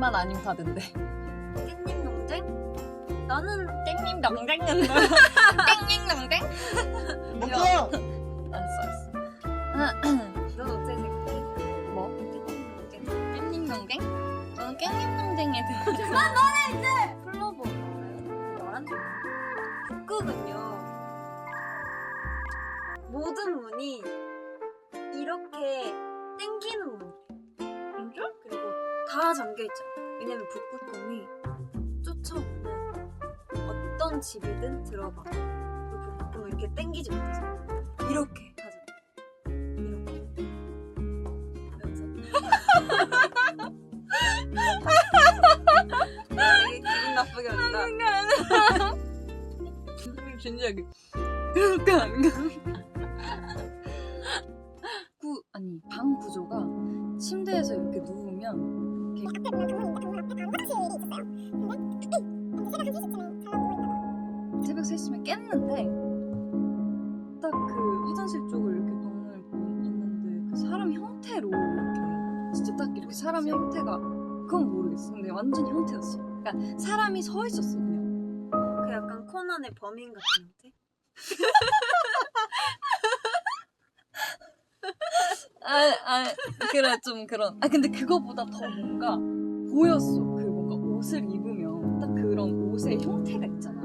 깻잎만 아니면 다 된대. 깻잎 농땡? 나는 깻잎 농땡은 땡땡 농땡? 먹자. 알았어 알았어. 넌 어떻게 생각해? 뭐? 깻잎 농땡. 깻잎 농땡? 저는 깻잎 농땡에 대해 플로버 알아요? 말한 적 있나요? 북극은요 모든 문이 이렇게 땡기는 문 다 잠겨있잖아. 왜냐면 북극곰이 쫓아오면 어떤 집이든 들어가. 그리고 북극곰을 이렇게 땡기지 못해서 이렇게 하잖아 이렇게. 하면서 되게 기분 나쁘게 한다 진지하게. 그렇게 안 가. 구 아니 방 구조가 침대에서 이렇게 누우면 새벽 3시면 깼는데 딱 그 화장실 쪽을 이렇게 보- 봤는데 그 사람 형태로 이렇게 진짜 딱 이렇게 사람 형태가 그건 모르겠어 근데 완전 형태였어 그러니까 사람이 서 있었어 그냥 그 약간 코난의 범인 같은 형태? 아, 아, 그래, 좀 그런. 아, 근데 그거보다 더 뭔가 보였어. 그 뭔가 옷을 입으면 딱 그런 옷의 형태가 있잖아.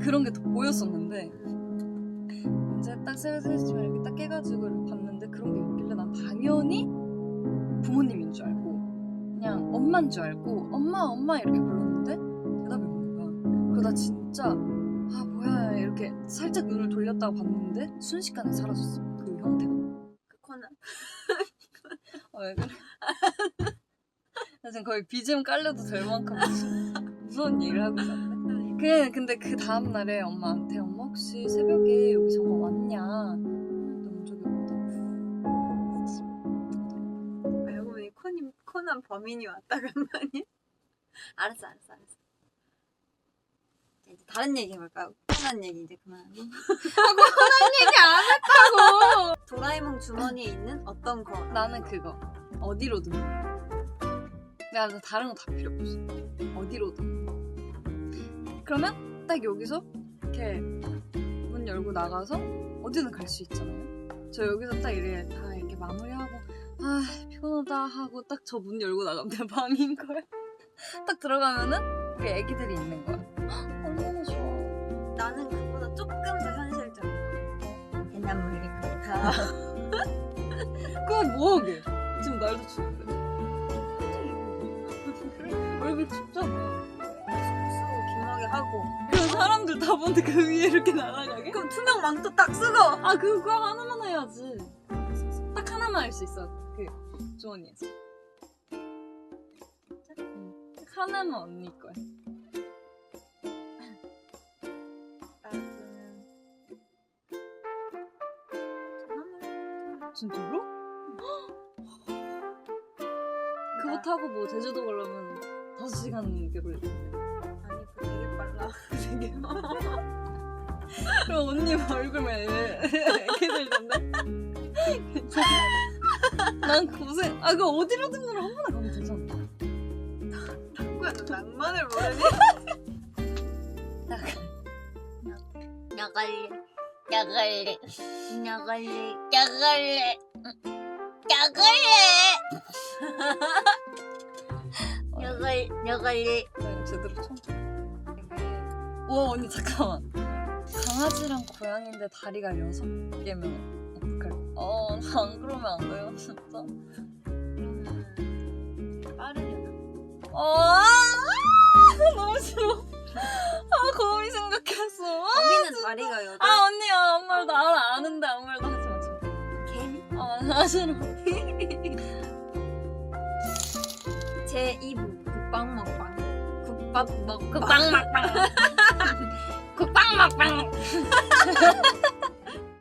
그런 게 더 보였었는데, 이제 딱 3시쯤에 이렇게 딱 깨가지고 봤는데 그런 게 있길래 난 당연히 부모님인 줄 알고, 그냥 엄마인 줄 알고, 엄마, 엄마 이렇게 불렀는데 대답이 없는 거야. 그러다 진짜, 아, 뭐야, 이렇게 살짝 눈을 돌렸다가 봤는데 순식간에 사라졌어. 그 형태가. 그 코난 어, 왜 그래? 나 지금 거의 BGM 깔려도 될 만큼 무서운 얘기를 하고 있었는데. 그래, 근데 그 다음 날에 엄마한테 엄마 혹시 새벽에 여기 저거 왔냐? 넌 적이 없다고. 알고 보니 코님, 코난 범인이 왔다 간 말이야? 알았어 알았어 알았어 자, 이제 다른 얘기 해볼까요? 코난 얘기 이제 그만하고 얘기 안 했다고! 도라에몽 주머니에 있는 어떤 거 나는 그거. 어디로 든. 내가 다른 거 다 필요 없어. 어디로든. 그러면 딱 여기서 이렇게 문 열고 나가서 어디든 갈 수 있잖아요. 저 여기서 딱 이렇게 다 이렇게 마무리하고 아 피곤하다 하고 딱 저 문 열고 나가면 내 방인 거야. 딱 들어가면은 우리 애기들이 있는 거야. 헉, 얼마나 좋아. 나는 그보다 조금 더 현실적인 거 옛날 물리니까 그건 뭐하게? 지금 날도 추운데. 보는데 그 위에 이렇게 날아가게? 그럼 투명 망토 딱 쓰고 아 그거 하나만 해야지. 딱 하나만 할 수 있어. 그. 응. 딱 하나만 언니 거야. 진짜로? 그거 타고 뭐 제주도 가려면 5시간 넘게 걸릴 텐데. 되게. 그럼 언니 얼굴만 애기들 텐데. 난 고생. 아 그 어디로든 가면 한 번에 가면 되잖아. 탁구야 너 낭만을 모르니? 나갈래 나갈래 나갈래 나갈래 나갈래 나갈 나갈래 나 이거 제대로 쳐. 우와 언니 잠깐만. 강아지랑 고양이인데 다리가 여섯 개면 어떡할? 어, 나안 그러면 안 돼요, 진짜. 그러면 빠르려나? 어, 아, 너무 싫어. 아, 거미 생각했어. 아, 거미는 다리가 여덟 아, 언니야, 아무 말도 안 아는데 아무 말도 하지 마, 진짜. 개미? 아, 나 싫어. 제 2부 국방 먹방 국밥 먹방 국빵 먹방 국빵 먹방